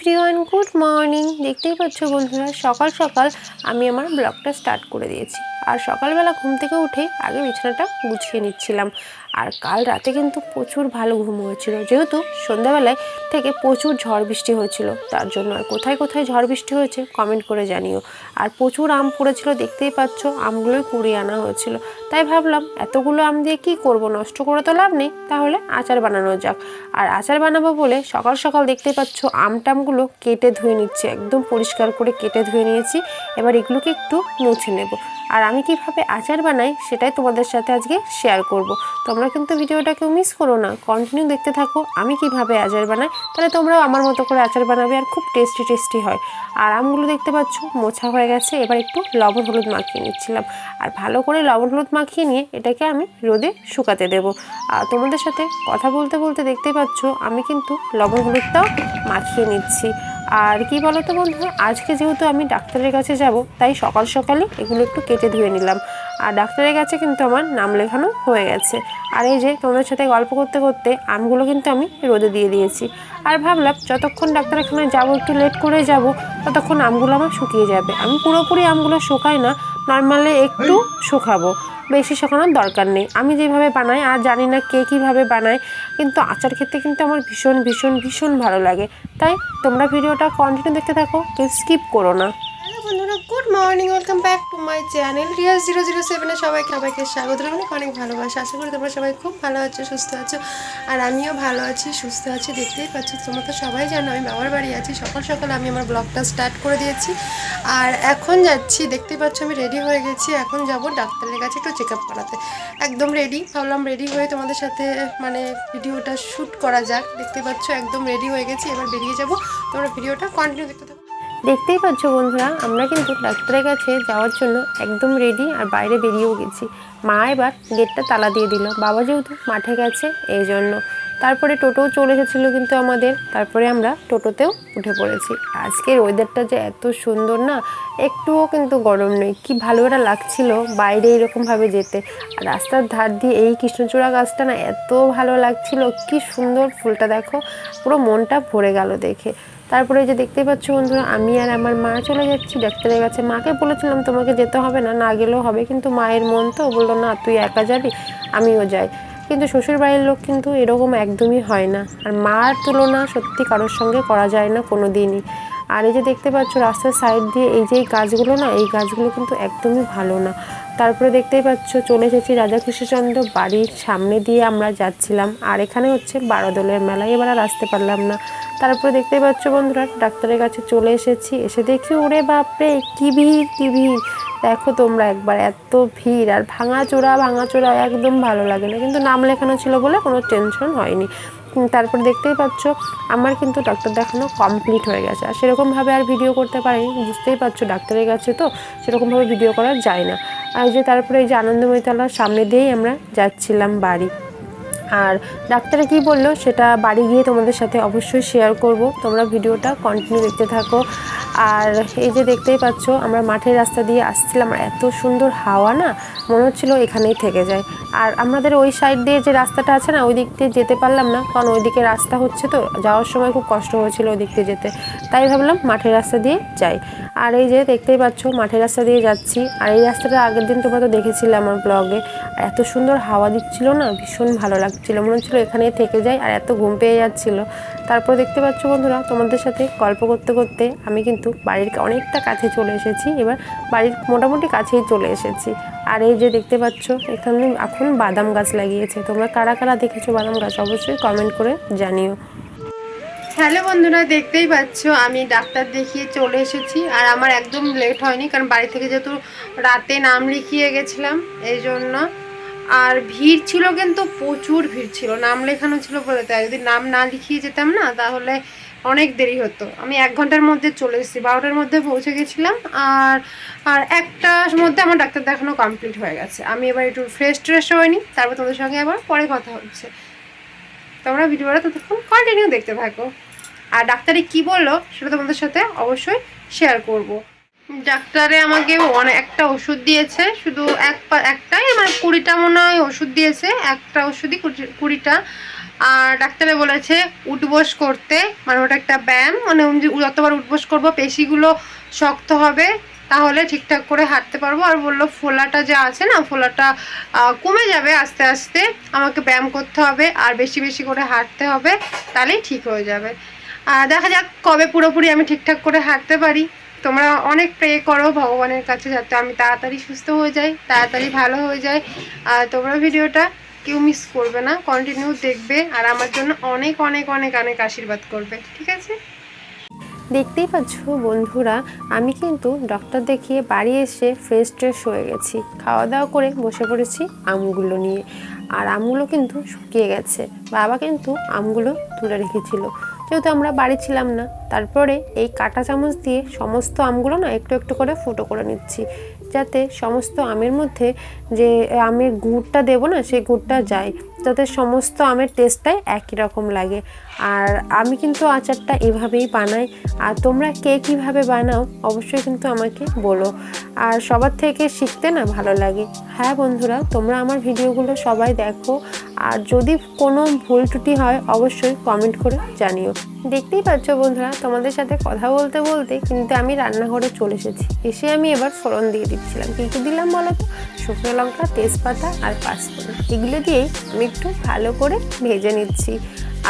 Everyone good morning দেখতেই পাচ্ছ বন্ধুরা, সকাল সকাল আমি আমার ব্লগটা স্টার্ট করে দিয়েছি। আর সকালবেলা ঘুম থেকে উঠে আগে বিছানাটা গুছিয়ে নিচ্ছিলাম। আর কাল রাতে কিন্তু প্রচুর ভালো ঘুম হয়েছিল। যেহেতু সন্ধ্যাবেলায় থেকে প্রচুর ঝড় বৃষ্টি হয়েছিল, তার জন্য আর কোথায় কোথায় ঝড় বৃষ্টি হয়েছে কমেন্ট করে জানিও। আর প্রচুর আম পড়েছিল, দেখতেই পাচ্ছ, আমগুলোই কুড়িয়ে আনা হয়েছিল। তাই ভাবলাম, এতগুলো আম দিয়ে কি করব? নষ্ট করে তো লাভ নেই, তাহলে আচার বানানো যাক। আর আচার বানাবো বলে সকাল সকাল দেখতেই পাচ্ছ, আম টামগুলো কেটে ধুয়ে নিচ্ছি, একদম পরিষ্কার করে কেটে ধুয়ে নিয়েছি। এবার এগুলোকে একটু মুছে নেব। আর আমি কীভাবে আচার বানাই সেটাই তোমাদের সাথে আজকে শেয়ার করব। তোমরা কিন্তু ভিডিওটা কেউ মিস করো না। কন্টিনিউ দেখতে থাকো, আমি কীভাবে আচার বানাই, তাহলে তোমরাও আমার মতো করে আচার বানাবে আর খুব টেস্টি টেস্টি হয়। আর আমগুলো দেখতে পাচ্ছ, মোছা হয়ে গেছে, এবার একটু লবণ হলুদ মাখিয়ে নিচ্ছিলাম। আর ভালো করে লবণ হলুদ মাখিয়ে নিয়ে এটাকে আমি রোদে শুকাতে দেব। আর তোমাদের সাথে কথা বলতে বলতে দেখতে পাচ্ছ, আমি কিন্তু লবণ হলুদটাও মাখিয়ে নিচ্ছি। আর কি বলো তো বন্ধু, আজকে যেহেতু আমি ডাক্তারের কাছে যাব, তাই সকাল সকালই এগুলো একটু কেটে ধুয়ে নিলাম। আর ডাক্তারের কাছে কিন্তু আমার নাম লেখানো হয়ে গেছে। আর এই যে তোমাদের সাথে গল্প করতে করতে আমগুলো কিন্তু আমি রোদে দিয়ে দিয়েছি। আর ভাবলাম, যতক্ষণ ডাক্তারখানায় যাব, একটু লেট করে যাব, ততক্ষণ আমগুলো আমার শুকিয়ে যাবে। আমি পুরোপুরি আমগুলো শুকাই না, নর্মালি একটু শুকাবো। বেশি শুকানোর দরকার নেই। আমি যেভাবে বানাই, আর জানি না কে কীভাবে বানায়, কিন্তু আচার খেতে কিন্তু আমার ভীষণ ভীষণ ভীষণ ভালো লাগে। তাই তোমরা ভিডিওটা কন্টিনিউ দেখতে থাকো, কেউ স্কিপ করো না। বন্ধুরা good morning welcome back to my channel Riyaz zero zero সেভেনে সবাইকে সবাইকে স্বাগত, অনেক অনেক ভালোবাসা। আশা করি তোমরা সবাই খুব ভালো আছো, সুস্থ আছো। আর আমিও ভালো আছি, সুস্থ আছি, দেখতেই পাচ্ছি তোমরা তো সবাই জানো, আমি বাবার বাড়ি আছি। সকাল সকাল আমি আমার ব্লগটা স্টার্ট করে দিয়েছি। আর এখন যাচ্ছি, দেখতেই পাচ্ছ আমি রেডি হয়ে গেছি। এখন যাব ডাক্তারের কাছে একটু চেক আপ করাতে। একদম রেডি ভাবলাম রেডি হয়ে তোমাদের সাথে মানে ভিডিওটা শ্যুট করা যাক। দেখতে পাচ্ছ একদম রেডি হয়ে গেছি, এবার বেরিয়ে যাব। তোমরা ভিডিওটা কন্টিনিউ দেখতে দেখতেই পাচ্ছ বন্ধুরা, আমরা কিন্তু ডাক্তারের কাছে যাওয়ার জন্য একদম রেডি আর বাইরে বেরিয়েও গেছি। মা এবার গেটটা তালা দিয়ে দিল। বাবা যেহেতু মাঠে গেছে, এই জন্য। তারপরে টোটোও চলে এসেছিল কিন্তু আমাদের। তারপরে আমরা টোটোতেও উঠে পড়েছি। আজকের ওয়েদারটা যে এত সুন্দর না, একটুও কিন্তু গরম নেই। কি ভালো এটা লাগছিল বাইরে এরকমভাবে যেতে। আর রাস্তার ধার দিয়ে এই কৃষ্ণচূড়া গাছটা না এত ভালো লাগছিল। কি সুন্দর ফুলটা দেখো, পুরো মনটা ভরে গেল দেখে। তারপরে যে দেখতেই পাচ্ছ বন্ধুরা, আমি আর আমার মা চলে যাচ্ছি। ডাক্তারের কাছে মাকে বলেছিলাম, তোমাকে যেতে হবে না না গেলেও হবে। কিন্তু মায়ের মন তো বলল, না, তুই একা যাবি, আমিও যাই। কিন্তু শ্বশুর বাড়ির লোক কিন্তু এরকম একদমই হয় না। আর মার তুলনা সত্যি কারোর সঙ্গে করা যায় না কোনো দিনই আর এই যে দেখতে পাচ্ছ, রাস্তার সাইড দিয়ে এই যে গাছগুলো না, এই গাছগুলো কিন্তু একদমই ভালো না। তারপরে দেখতেই পাচ্ছ, চলে এসেছি রাজা কৃষ্ণচন্দ্র বাড়ির সামনে দিয়ে আমরা যাচ্ছিলাম। আর এখানে হচ্ছে বারোদলের মেলা এবার আর আসতে পারলাম না। তারপরে দেখতেই পাচ্ছ বন্ধুরা, ডাক্তারের কাছে চলে এসেছি। এসে দেখি, ওরে বাপরে, কি ভিড় কি ভিড়। দেখো তোমরা একবার, এত ভিড়। আর ভাঙাচোরা ভাঙাচোরা একদম ভালো লাগে না। কিন্তু নাম লেখানো ছিল বলে কোনো টেনশন হয়নি। তারপর দেখতেই পাচ্ছ, আমার কিন্তু ডাক্তার দেখানো কমপ্লিট হয়ে গেছে। আর সেরকমভাবে আর ভিডিও করতে পারিনি। বুঝতেই পারছ, ডাক্তারের কাছে তো সেরকমভাবে ভিডিও করা যায় না। আর যে তারপরে এই যে আনন্দময়ী তলার সামনে দিয়েই আমরা যাচ্ছিলাম বাড়ি। আর ডাক্তারে কি বলল সেটা বাড়ি গিয়ে তোমাদের সাথে অবশ্যই শেয়ার করব। তোমরা ভিডিওটা কন্টিনিউ দেখতে থাকো। আর এই যে দেখতেই পাচ্ছ, আমরা মাঠের রাস্তা দিয়ে আসছিলাম। আর এত সুন্দর হাওয়া না মনে হচ্ছিল এখানেই থেকে যায়। আর আমাদের ওই সাইড দিয়ে যে রাস্তাটা আছে না ওই দিক দিয়ে যেতে পারলাম না, কারণ ওইদিকে রাস্তা হচ্ছে তো, যাওয়ার সময় খুব কষ্ট হয়েছিল ওই দিক দিয়ে যেতে। তাই ভাবলাম মাঠের রাস্তা দিয়ে যাই। আর এই যে দেখতেই পাচ্ছ, মাঠের রাস্তা দিয়ে যাচ্ছি। আর এই রাস্তাটা আগের দিন তোমরা তো দেখেছিলে আমার ব্লগে এত সুন্দর হাওয়া দিচ্ছিল না, ভীষণ ভালো লাগছিল। মনে হচ্ছিল এখানেই থেকে যাই, আর এত ঘুম পেয়ে যাচ্ছিল। তারপর দেখতে পাচ্ছ বন্ধুরা, তোমাদের সাথে গল্প করতে করতে আমি কিন্তু বাড়ির অনেকটা কাছে চলে এসেছি। এবার বাড়ির মোটামুটি কাছেই চলে এসেছি। আর এই যে দেখতে পাচ্ছ, এখানে এখন বাদাম গাছ লাগিয়েছে। তোমরা কারা কারা দেখেছ বাদাম গাছ, অবশ্যই কমেন্ট করে জানিও। হ্যালো বন্ধুরা, দেখতেই পাচ্ছ, আমি ডাক্তার দেখিয়ে চলে এসেছি। আর আমার একদম লেট হয়নি, কারণ বাড়ি থেকে যেহেতু রাতে নাম লিখিয়ে গেছিলাম, এই জন্য আর ভিড় ছিল কিন্তু প্রচুর ভিড় ছিল, নাম লেখানো ছিল বলে তাই। যদি নাম না লিখিয়ে যেতাম না, তাহলে অনেক দেরি হতো। আমি এক ঘণ্টার মধ্যে চলে এসেছি, বারোটার মধ্যে পৌঁছে গেছিলাম আর আর একটার মধ্যে আমার ডাক্তার দেখানো কমপ্লিট হয়ে গেছে। আমি এবার একটু ফ্রেশ ট্রেশ হয়নি তারপর তোমাদের সঙ্গে আবার পরে কথা হচ্ছে। তোমরা ভিডিওটা ততক্ষণ কন্টিনিউ দেখতে থাকো। আর ডাক্তারে কি বলল, সেটা তোমাদের সাথে অবশ্যই শেয়ার করব। ডাক্তারে আমাকে অনেক একটা ওষুধ দিয়েছে, শুধু এক একটাই মানে কুড়িটা মনে হয় ওষুধ দিয়েছে, একটা ওষুধই কুড়ি- কুড়িটা। আর ডাক্তারে বলেছে উঠবোস করতে মানে ওটা একটা ব্যায়াম মানে যতবার উঠবোস করব, পেশিগুলো শক্ত হবে, তাহলে ঠিকঠাক করে হাঁটতে পারব। আর বলল, ফোলাটা যে আছে না, ফোলাটা কমে যাবে আস্তে আস্তে, আমাকে ব্যায়াম করতে হবে, আর বেশি বেশি করে হাঁটতে হবে, তাহলেই ঠিক হয়ে যাবে। আর দেখা যাক কবে পুরোপুরি আমি ঠিকঠাক করে হাঁটতে পারি। তোমরা অনেক প্রে করো, ভগবানের কাছে যাতে আমি তাড়াতাড়ি সুস্থ হয়ে যাই, তাড়াতাড়ি ভালো হয়ে যাই। আর তোমরা ভিডিওটা কেউ মিস করবে না কন্টিনিউ দেখবে, আর আমার জন্য অনেক অনেক অনেক অনেক আশীর্বাদ করবে, ঠিক আছে? দেখতেই পাচ্ছ বন্ধুরা, আমি কিন্তু ডক্টর দেখিয়ে বাড়ি এসে ফ্রেশ ট্রেশ হয়ে গেছি। খাওয়া দাওয়া করে বসে পড়েছি আমগুলো নিয়ে। আর আমগুলো কিন্তু শুকিয়ে গেছে। বাবা কিন্তু আমগুলো তুলে রেখেছিল। যেহেতু আমরা বাড়ি ছিলাম না, তারপরে এই কাটা চামচ দিয়ে সমস্ত আমগুলো না একটু একটু করে ফুটো করে নিচ্ছি। যাতে সমস্ত আমের মধ্যে যে আমের গুড়টা দেবো না, সেই গুড়টা যায়। যাতে সমস্ত আমের টেস্টটাই একই রকম লাগে। আর আমি কিন্তু আচারটা এভাবেই বানাই। আর তোমরা কে কীভাবে বানাও, অবশ্যই কিন্তু আমাকে বলো। আর সবার থেকে শিখতে না ভালো লাগে। হ্যাঁ বন্ধুরা, তোমরা আমার ভিডিওগুলো সবাই দেখো। আর যদি কোনো ভুল ত্রুটি হয়, অবশ্যই কমেন্ট করে জানিও। দেখতেই পাচ্ছ বন্ধুরা, তোমাদের সাথে কথা বলতে বলতে কিন্তু আমি রান্নাঘরে চলে এসেছি। এসে আমি এবার ফোড়ন দিয়ে দিচ্ছিলাম। কী কী দিলাম বলো তো? শুকনো লঙ্কা, তেজপাতা আর পাঁচফোড়ন। এগুলো দিয়েই আমি একটু ভালো করে ভেজে নিচ্ছি।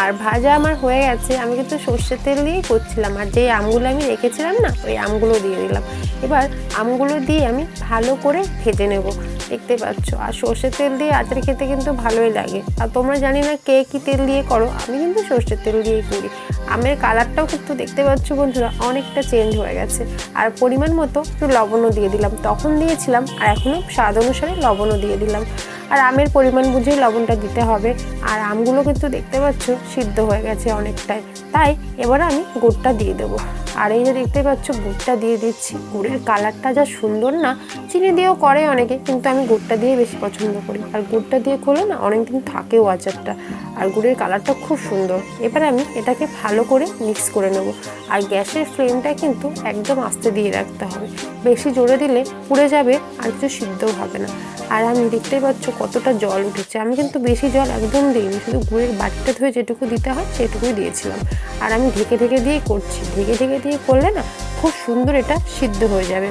আর ভাজা আমার হয়ে গেছে। আমি কিন্তু সর্ষের তেল দিয়েই করছিলাম। আর যেই আমগুলো আমি রেখেছিলাম না, ওই আমগুলো দিয়ে দিলাম। এবার আমগুলো দিয়ে আমি ভালো করে ভেজে নেব। দেখতে পাচ্ছ? আর সর্ষের তেল দিয়ে আচার খেতে কিন্তু ভালোই লাগে। আর তোমরা জানি না কে কী তেল দিয়ে করো? আমি কিন্তু সর্ষের তেল দিয়েই করি। আমের কালারটাও কিন্তু দেখতে পাচ্ছ বন্ধুরা, অনেকটা চেঞ্জ হয়ে গেছে। আর পরিমাণ মতো একটু লবণও দিয়ে দিলাম। তখন দিয়েছিলাম, আর এখনও স্বাদ অনুসারে লবণও দিয়ে দিলাম। আর আমের পরিমাণ বুঝেই লবণটা দিতে হবে। আর আমগুলো কিন্তু দেখতে পাচ্ছ সিদ্ধ হয়ে গেছে অনেকটাই। তাই এবার আমি গুড়টা দিয়ে দেবো। আর এই যে দেখতে পাচ্ছ গুড়টা দিয়ে দিচ্ছি। গুড়ের কালারটা যা সুন্দর না, চিনি দিয়েও করে অনেকে, কিন্তু আমি গুড়টা দিয়ে বেশি পছন্দ করি। আর গুড়টা দিয়ে খোলো না অনেকদিন থাকেও আচারটা। আর গুড়ের কালারটা খুব সুন্দর। এবার আমি এটাকে ভালো করে মিক্স করে নেব। আর গ্যাসের ফ্লেমটা কিন্তু একদম আস্তে দিয়ে রাখতে হবে। বেশি জোরে দিলে পুড়ে যাবে আর কিছু সিদ্ধও হবে না। আর আমি দেখতেই পাচ্ছ কতটা জল উঠেছে। আমি কিন্তু বেশি জল একদম দিইনি। শুধু গুড়ের বাটিটা ধুয়ে যেটুকু দিতে হয় সেটুকুই দিয়েছিলাম। আর আমি ঢেকে ঢেকে দিয়েই করছি। ঢেকে ঢেকে দিয়ে করলে না খুব সুন্দর এটা সিদ্ধ হয়ে যাবে।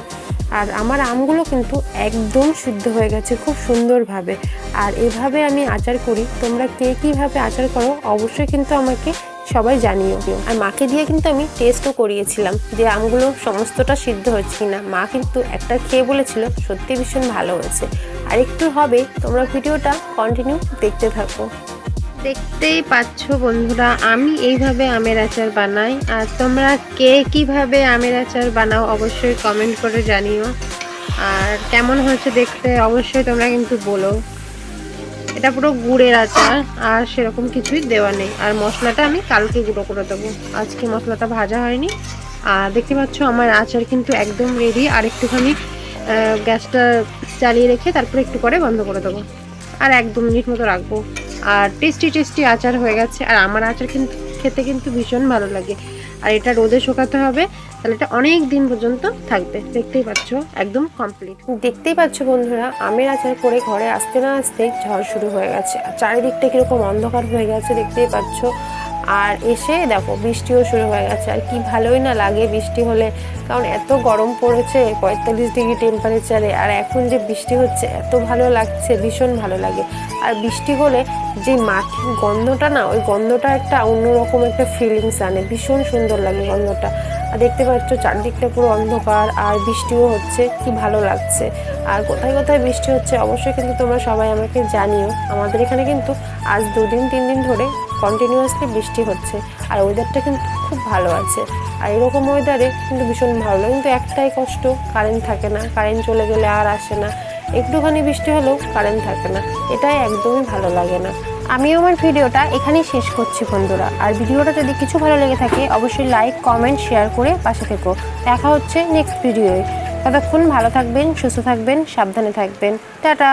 আর আমার আমগুলো কিন্তু একদম সিদ্ধ হয়ে গেছে, খুব সুন্দরভাবে। আর এভাবে আমি আচার করি, তোমরা কে কীভাবে আচার করো অবশ্যই কিন্তু আমাকে সবাই জানিও। আর মাকে দিয়ে কিন্তু আমি টেস্টও করিয়েছিলাম যে আমগুলো সমস্তটা সিদ্ধ হচ্ছে কিনা। মা কিন্তু একটা খেয়ে বলেছিল, সত্যি ভীষণ ভালো হয়েছে। আর একটু হবে, তোমরা ভিডিওটা কন্টিনিউ দেখতে থাকো। দেখতেই পাচ্ছ বন্ধুরা, আমি এইভাবে আমের আচার বানাই। আর তোমরা কে কীভাবে আমের আচার বানাও অবশ্যই কমেন্ট করে জানিও। আর কেমন হয়েছে দেখতে অবশ্যই তোমরা কিন্তু বলো। এটা পুরো গুড়ের আচার, আর সেরকম কিছুই দেওয়া নেই। আর মশলাটা আমি কালকে গুঁড়ো করে দেবো। আজকে মশলাটা ভাজা হয়নি। আর দেখতে পাচ্ছ আমার আচার কিন্তু একদম রেডি আর একটুখানি গ্যাসটা চালিয়ে রেখে তারপরে একটু করে বন্ধ করে দেবো। আর এক দু মিনিট মতো রাখব। আর টেস্টি টেস্টি আচার হয়ে গেছে। আর আমার আচার কিন্তু খেতে কিন্তু ভীষণ ভালো লাগে। আর এটা রোদে শুকাতে হবে, তাহলে এটা অনেক দিন পর্যন্ত থাকবে। দেখতেই পাচ্ছ, একদম কমপ্লিট দেখতেই পাচ্ছ বন্ধুরা, আমের আচার করে ঘরে আসতে না আসতেই ঝড় শুরু হয়ে গেছে। আর চারিদিকটা কীরকম অন্ধকার হয়ে গেছে দেখতেই পাচ্ছ। আর এসে দেখো, বৃষ্টিও শুরু হয়ে গেছে। আর কি ভালোই না লাগে বৃষ্টি হলে, কারণ এত গরম পড়েছে পঁয়তাল্লিশ ডিগ্রি টেম্পারেচারে আর এখন যে বৃষ্টি হচ্ছে, এত ভালো লাগছে, ভীষণ ভালো লাগে। আর বৃষ্টি হলে যে মাটির গন্ধটা না, ওই গন্ধটা একটা অন্যরকম একটা ফিলিংস আনে। ভীষণ সুন্দর লাগে গন্ধটা। আর দেখতে পাচ্ছ চারদিকটা পুরো অন্ধকার, আর বৃষ্টিও হচ্ছে, কি ভালো লাগছে। আর কোথায় কোথায় বৃষ্টি হচ্ছে অবশ্যই কিন্তু তোমরা সবাই আমাকে জানিও। আমাদের এখানে কিন্তু আজ দুদিন, তিন দিন ধরে কন্টিনিউয়াসলি বৃষ্টি হচ্ছে, আর ওয়েদারটা কিন্তু খুব ভালো আছে। আর এরকম ওয়েদারে কিন্তু ভীষণ ভালো কিন্তু একটাই কষ্ট কারেন্ট থাকে না। কারেন্ট চলে গেলে আর আসে না। একটুখানি বৃষ্টি হলেও কারেন্ট থাকে না। এটাই একদমই ভালো লাগে না। আমি আমার ভিডিওটা এখানেই শেষ করছি বন্ধুরা। আর ভিডিওটা যদি কিছু ভালো লেগে থাকে, অবশ্যই লাইক কমেন্ট শেয়ার করে পাশে থেকো। দেখা হচ্ছে নেক্সট ভিডিওয়ে ততক্ষণ ভালো থাকবেন, সুস্থ থাকবেন, সাবধানে থাকবেন। টাটা!